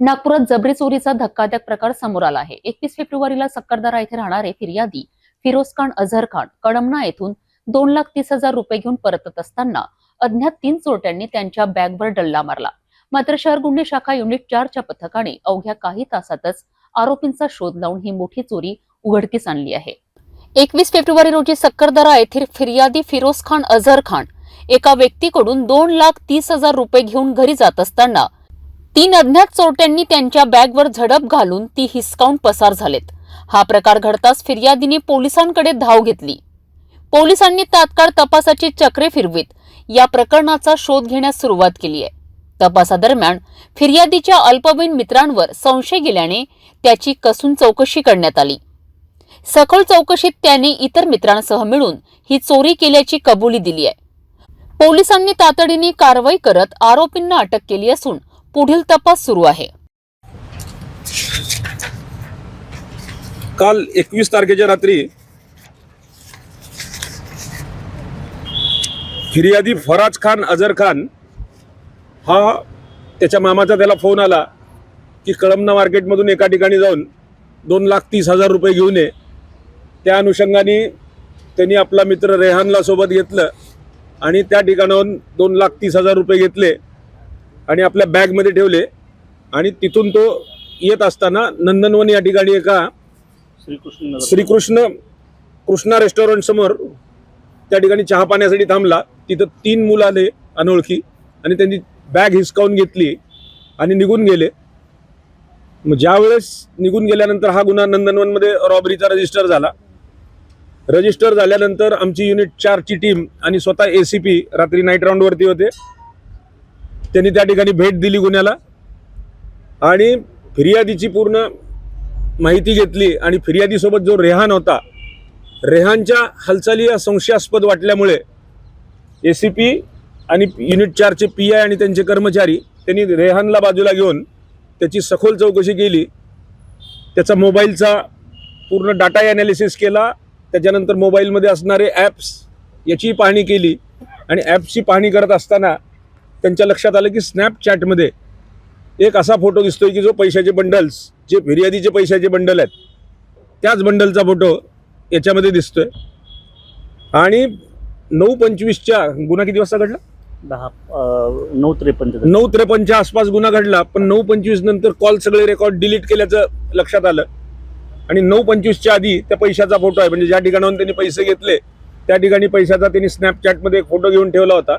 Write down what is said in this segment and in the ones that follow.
नागपुरात जबरी चोरीचा धक्कादायक प्रकार समोर आला आहे. एकवीस फेब्रुवारीला सक्करदारा येथे राहणारे फिर्यादी फिरोज खान अझर खान कडमना येथून दोन लाख तीस हजार रुपये घेऊन परतत असताना अज्ञात तीन चोरट्यांनी त्यांच्या बॅगवर डल्ला मारला. मात्र शहर गुन्हे शाखा युनिट चारच्या पथकाने अवघ्या काही तासातच आरोपींचा शोध लावून ही मोठी चोरी उघडकीस आणली आहे. एकवीस फेब्रुवारी रोजी सक्करदरा येथील फिर्यादी फिरोज खान अझर खान एका व्यक्तीकडून दोन लाख तीस हजार रुपये घेऊन घरी जात असताना तीन अज्ञात चोरट्यांनी त्यांच्या बॅगवर झडप घालून ती हिसकावून पसार झालेत. हा प्रकार घडताच फिर्यादीने पोलिसांकडे धाव घेतली. पोलिसांनी तात्काळ तपासाची चक्रे फिरवीत. या प्रकरणाचा शोध घेण्यास सुरुवात केली आहे. तपासादरम्यान फिर्यादीच्या अल्पवयीन मित्रांवर संशय गेल्याने त्याची कसून चौकशी करण्यात आली. सखोल चौकशीत त्याने इतर मित्रांसह मिळून ही चोरी केल्याची कबुली दिली आहे. पोलिसांनी तातडीने कारवाई करत आरोपींना अटक केली असून पुढील तपास सुरू आहे. काल एकवीस तारखेच्या रात्री फिर्यादी फराज खान अझर खान हा त्याच्या मामाचा त्याला फोन आला की कळमना मार्केटमधून एका ठिकाणी जाऊन दोन लाख तीस हजार रुपये घेऊन ये त्या अनुषंगाने त्यांनी आपला मित्र रेहानला सोबत घेतलं आणि त्या ठिकाणाहून दोन लाख तीस हजार रुपये घेतले. आणि आपल्या बॅगमध्ये ठेवले. आणि तिथून तो येत असताना नंदनवन या ठिकाणी एका श्रीकृष्ण कृष्णा रेस्टॉरंट समोर त्या ठिकाणी चहा पाण्यासाठी थांबला. तिथं तीन मुलं आले अनोळखी आणि त्यांनी बॅग हिसकावून घेतली आणि निघून गेले. मग ज्यावेळेस निघून गेल्यानंतर हा गुन्हा नंदनवनमध्ये रॉबरीचा रजिस्टर झाला. रजिस्टर झाल्यानंतर आमची युनिट चारची टीम आणि स्वतः ए सी पी रात्री नाईट राऊंडवरती होते. त्यांनी त्या ठिकाणी भेट दिली गुन्ह्याला. आणि फिर्यादीची पूर्ण माहिती घेतली आणि फिर्यादीसोबत जो रेहान होता रेहानच्या हालचाली या संशयास्पद वाटल्यामुळे ए सी पी आणि युनिट चारचे पी आय आणि त्यांचे कर्मचारी त्यांनी रेहानला बाजूला घेऊन त्याची सखोल चौकशी केली. त्याचा मोबाईलचा पूर्ण डाटा ॲनालिसिस केला. त्याच्यानंतर मोबाईलमध्ये असणारे ॲप्स याची पाहणी केली. आणि ॲप्सची पाहणी करत असताना त्यांच्या लक्षात आलं की स्नॅपचॅटमध्ये एक असा फोटो दिसतोय की जो पैशाचे बंडल्स जे फिर्यादीचे पैशाचे बंडल आहेत त्याच बंडलचा फोटो याच्यामध्ये दिसतोय. आणि नऊ पंचवीसच्या गुन्हा किती वाजता घडला? दहा नऊ त्रेपन्न. नऊ त्रेपन्नच्या आसपास गुन्हा घडला पण नऊ पंचवीस नंतर कॉल सगळे रेकॉर्ड डिलीट केल्याचं लक्षात आलं. आणि नऊ पंचवीसच्या आधी त्या पैशाचा फोटो आहे म्हणजे ज्या ठिकाणाहून त्यांनी पैसे घेतले त्या ठिकाणी पैशाचा त्यांनी स्नॅपचॅटमध्ये एक फोटो घेऊन ठेवला होता.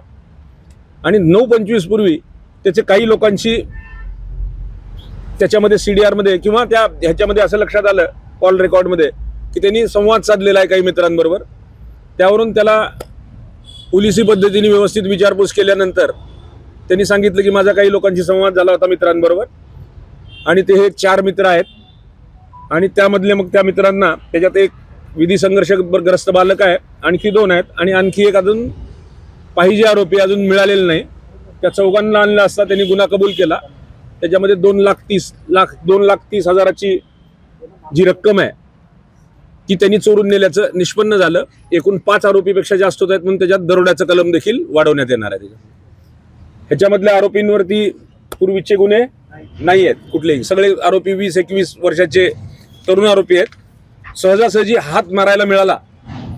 आणि नऊ पंचवीस पूर्वी त्याचे काही लोकांशी त्याच्यामध्ये सी डी आरमध्ये किंवा त्या ह्याच्यामध्ये असं लक्षात आलं कॉल रेकॉर्डमध्ये की त्यांनी संवाद साधलेला आहे काही मित्रांबरोबर. त्यावरून त्याला पोलिसी पद्धतीने व्यवस्थित विचारपूस केल्यानंतर त्यांनी सांगितलं की माझा काही लोकांशी संवाद झाला होता मित्रांबरोबर. आणि ते हे चार मित्र आहेत. आणि त्यामधले मग त्या मित्रांना त्याच्यात एक विधी संघर्षग्रस्त बालक आहे आणखी दोन आहेत. आणि आणखी एक अजून पाहिजे आरोपी अजून मिळालेले नाही. त्या चौघांना आणलं असता त्यांनी गुन्हा कबूल केला. त्याच्यामध्ये दोन लाख तीस लाख दोन लाख तीस हजाराची जी रक्कम आहे ती त्यांनी चोरून नेल्याचं निष्पन्न झालं. एकूण पाच आरोपीपेक्षा जास्त होत आहेत म्हणून त्याच्यात दरोड्याचं कलम देखील वाढवण्यात येणार आहे. ह्याच्यामधल्या आरोपींवरती पूर्वीचे गुन्हे नाही आहेत कुठलेही. सगळे आरोपी वीस एकवीस वर्षाचे तरुण आरोपी आहेत. सहजासहजी हात मारायला मिळाला.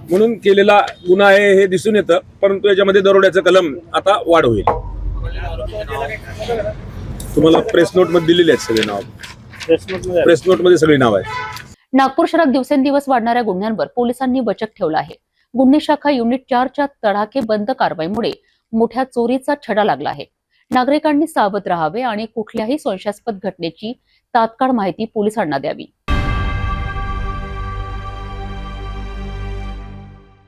म्हणून केलेला गुन्हा आहे हे दिसून येतं परंतु याच्यामध्ये दरोड्याचं कलम आता वाढ होईल. तुम्हाला प्रेस नोटमध्ये दिलेले आहेत सगळे नाव. प्रेस नोटमध्ये सगळी नाव आहेत. नागपूर शहरात दिवसेंदिवस वाढणाऱ्या गुन्ह्यांवर पोलिसांनी बचक ठेवला आहे. गुन्हे शाखा युनिट चारच्या तडाखे बंद कारवाईमुळे मोठ्या चोरीचा छडा लागला आहे. नागरिकांनी सावध राहावे आणि कुठल्याही संशयास्पद घटनेची तात्काळ माहिती पोलिसांना द्यावी.